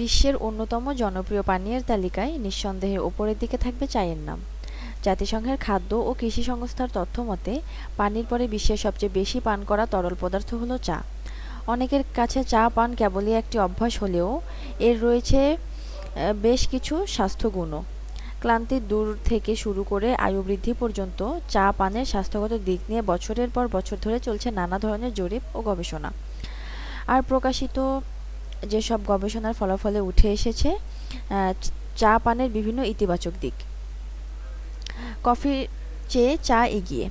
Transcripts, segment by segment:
বিশ্বের অন্যতম জনপ্রিয় পানীয়ের তালিকায় নিঃসন্দেহে ওপরের দিকে থাকবে চায়ের নাম। জাতিসংঘের খাদ্য ও কৃষি সংস্থার তথ্য মতে, পানির পরে বিশ্বের সবচেয়ে বেশি পান করা তরল পদার্থ হলো চা। অনেকের কাছে চা পান কেবলই একটি অভ্যাস হলেও এর রয়েছে বেশ কিছু স্বাস্থ্যগুণও। ক্লান্তি দূর থেকে শুরু করে আয়ু বৃদ্ধি পর্যন্ত চা পানের স্বাস্থ্যগত দিক নিয়ে বছরের পর বছর ধরে চলছে নানা ধরনের জরিপ ও গবেষণা। আর প্রকাশিত যেসব গবেষণার ফলাফলে উঠে এসেছে চা পানের বিভিন্ন ইতিবাচক দিক। কফির চেয়ে চা এগিয়ে।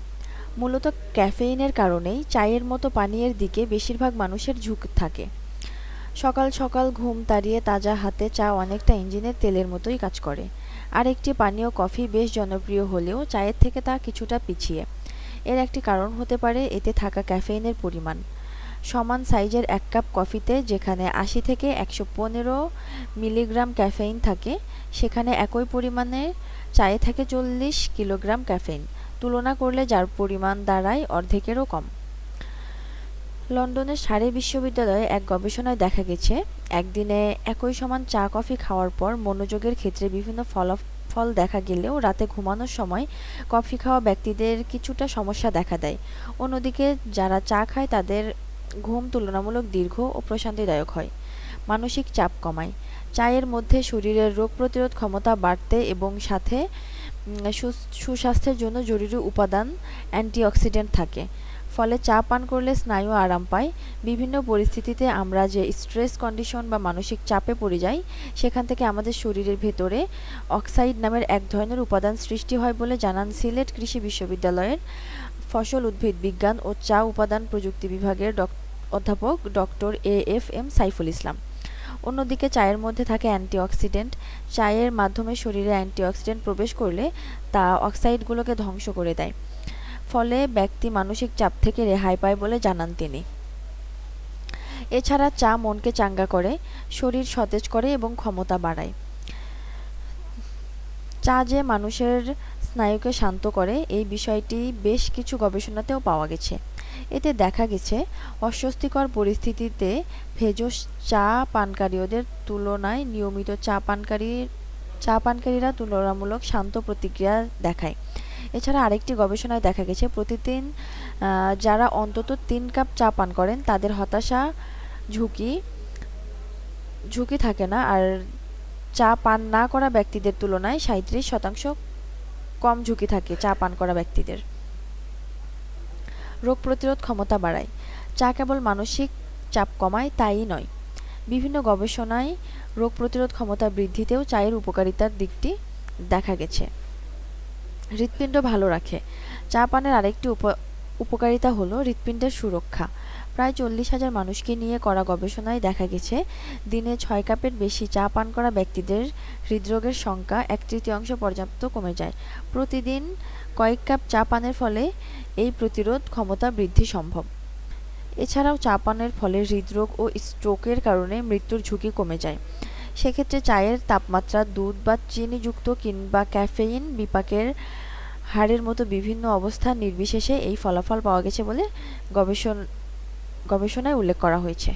মূলত ক্যাফেইনের কারণেই চায়ের মতো পানীয়ের দিকে বেশিরভাগ মানুষের ঝুঁক থাকে। সকাল সকাল ঘুম তাড়িয়ে তাজা হাতে চা অনেকটা ইঞ্জিনের তেলের মতোই কাজ করে। আর একটি পানীয় কফি বেশ জনপ্রিয় হলেও চায়ের থেকে তা কিছুটা পিছিয়ে। এর একটি কারণ হতে পারে এতে থাকা ক্যাফেইনের পরিমাণ। সমান সাইজের এক কাপ কফিতে, যেখানে আশি থেকে একশো পনেরো মিলিগ্রাম ক্যাফেইন থাকে, সেখানে একই পরিমাণে চায়ে থাকে চল্লিশ কিলোগ্রাম ক্যাফেইন। তুলনা করলে যার পরিমাণ দাঁড়ায় অর্ধেকেরও কম। লন্ডনের সারে বিশ্ববিদ্যালয়ে এক গবেষণায় দেখা গেছে, একদিনে একই সমান চা, কফি খাওয়ার পর মনোযোগের ক্ষেত্রে বিভিন্ন ফলাফল দেখা গেলেও রাতে ঘুমানোর সময় কফি খাওয়া ব্যক্তিদের কিছুটা সমস্যা দেখা দেয়। অন্যদিকে যারা চা খায় তাদের ঘুম তুলনামূলক দীর্ঘ ও প্রশান্তিদায়ক হয়। মানসিক চাপ কমায়। চায়ের মধ্যে শরীরের রোগ প্রতিরোধ ক্ষমতা বাড়তে এবং সাথে সুস্বাস্থ্যের জন্য জরুরি উপাদান অ্যান্টিঅক্সিডেন্ট থাকে। ফলে চা পান করলে স্নায়ু আরাম পায়। বিভিন্ন পরিস্থিতিতে আমরা যে স্ট্রেস কন্ডিশন বা মানসিক চাপে পড়ে যাই, সেখান থেকে আমাদের শরীরের ভেতরে অক্সাইড নামের এক ধরনের উপাদান সৃষ্টি হয় বলে জানান সিলেট কৃষি বিশ্ববিদ্যালয়ের ফসল উদ্ভিদ বিজ্ঞান ও চা উপাদান প্রযুক্তি বিভাগের অধ্যাপক doctor A F M Saiful Islam. অন্যদিকে চায়ের মধ্যে থাকে অ্যান্টিঅক্সিডেন্ট। চায়ের মাধ্যমে শরীরে অ্যান্টিঅক্সিডেন্ট প্রবেশ করলে তা অক্সাইডগুলোকে ধ্বংস করে দেয়। ফলে ব্যক্তি মানসিক চাপ থেকে রেহাই পায় বলে জানান তিনি। এছাড়া চা মনকে চাঙ্গা করে, শরীর সতেজ করে এবং ক্ষমতা বাড়ায়। চা যে মানুষের স্নায়ুকে শান্ত করে এই বিষয়টি বেশ কিছু গবেষণাতেও পাওয়া গেছে। এতে দেখা গেছে, অস্বস্তিকর পরিস্থিতিতে ভেষজ চা পানকারীদের তুলনায় নিয়মিত চা পানকারী, চা পানকারীরা তুলনামূলক শান্ত প্রতিক্রিয়া দেখায়। এছাড়া আরেকটি গবেষণায় দেখা গেছে, প্রতিদিন যারা অন্তত তিন কাপ চা পান করেন, তাদের হতাশা ঝুঁকি ঝুঁকি থাকে না। আর চা পান না করা ব্যক্তিদের তুলনায় সাঁত্রিশ শতাংশ কম ঝুঁকি থাকে চা পান করা ব্যক্তিদের। রোগ প্রতিরোধ ক্ষমতা বাড়ায়। চা কেবল মানসিক চাপ কমায়, তাই নয়। বিভিন্ন গবেষণায় রোগ প্রতিরোধ ক্ষমতা বৃদ্ধিতেও চায়ের উপকারিতার দিকটি দেখা গেছে। হৃৎপিণ্ড ভালো রাখে। চা পানের আরেকটি উপকারিতা হলো হৃৎপিণ্ডের সুরক্ষা। প্রায় চল্লিশ হাজার মানুষকে নিয়ে করা গবেষণায় দেখা গেছে, দিনে ছয় কাপের বেশি চা পান করা ব্যক্তিদের হৃদরোগের সংখ্যা এক তৃতীয়াংশ পর্যাপ্ত কমে যায়। প্রতিদিন কয়েক কাপ চা পানের ফলে এই প্রতিরোধ ক্ষমতা বৃদ্ধি সম্ভব। এছাড়াও চা পানের ফলে হৃদরোগ ও স্ট্রোকের কারণে মৃত্যুর ঝুঁকি কমে যায়। সেক্ষেত্রে চায়ের তাপমাত্রা, দুধ বা চিনিযুক্ত কিংবা ক্যাফেইন বিপাকের হাড়ের মতো বিভিন্ন অবস্থান নির্বিশেষে এই ফলাফল পাওয়া গেছে বলে গবেষণ গবেষণায় উল্লেখ করা হয়েছে।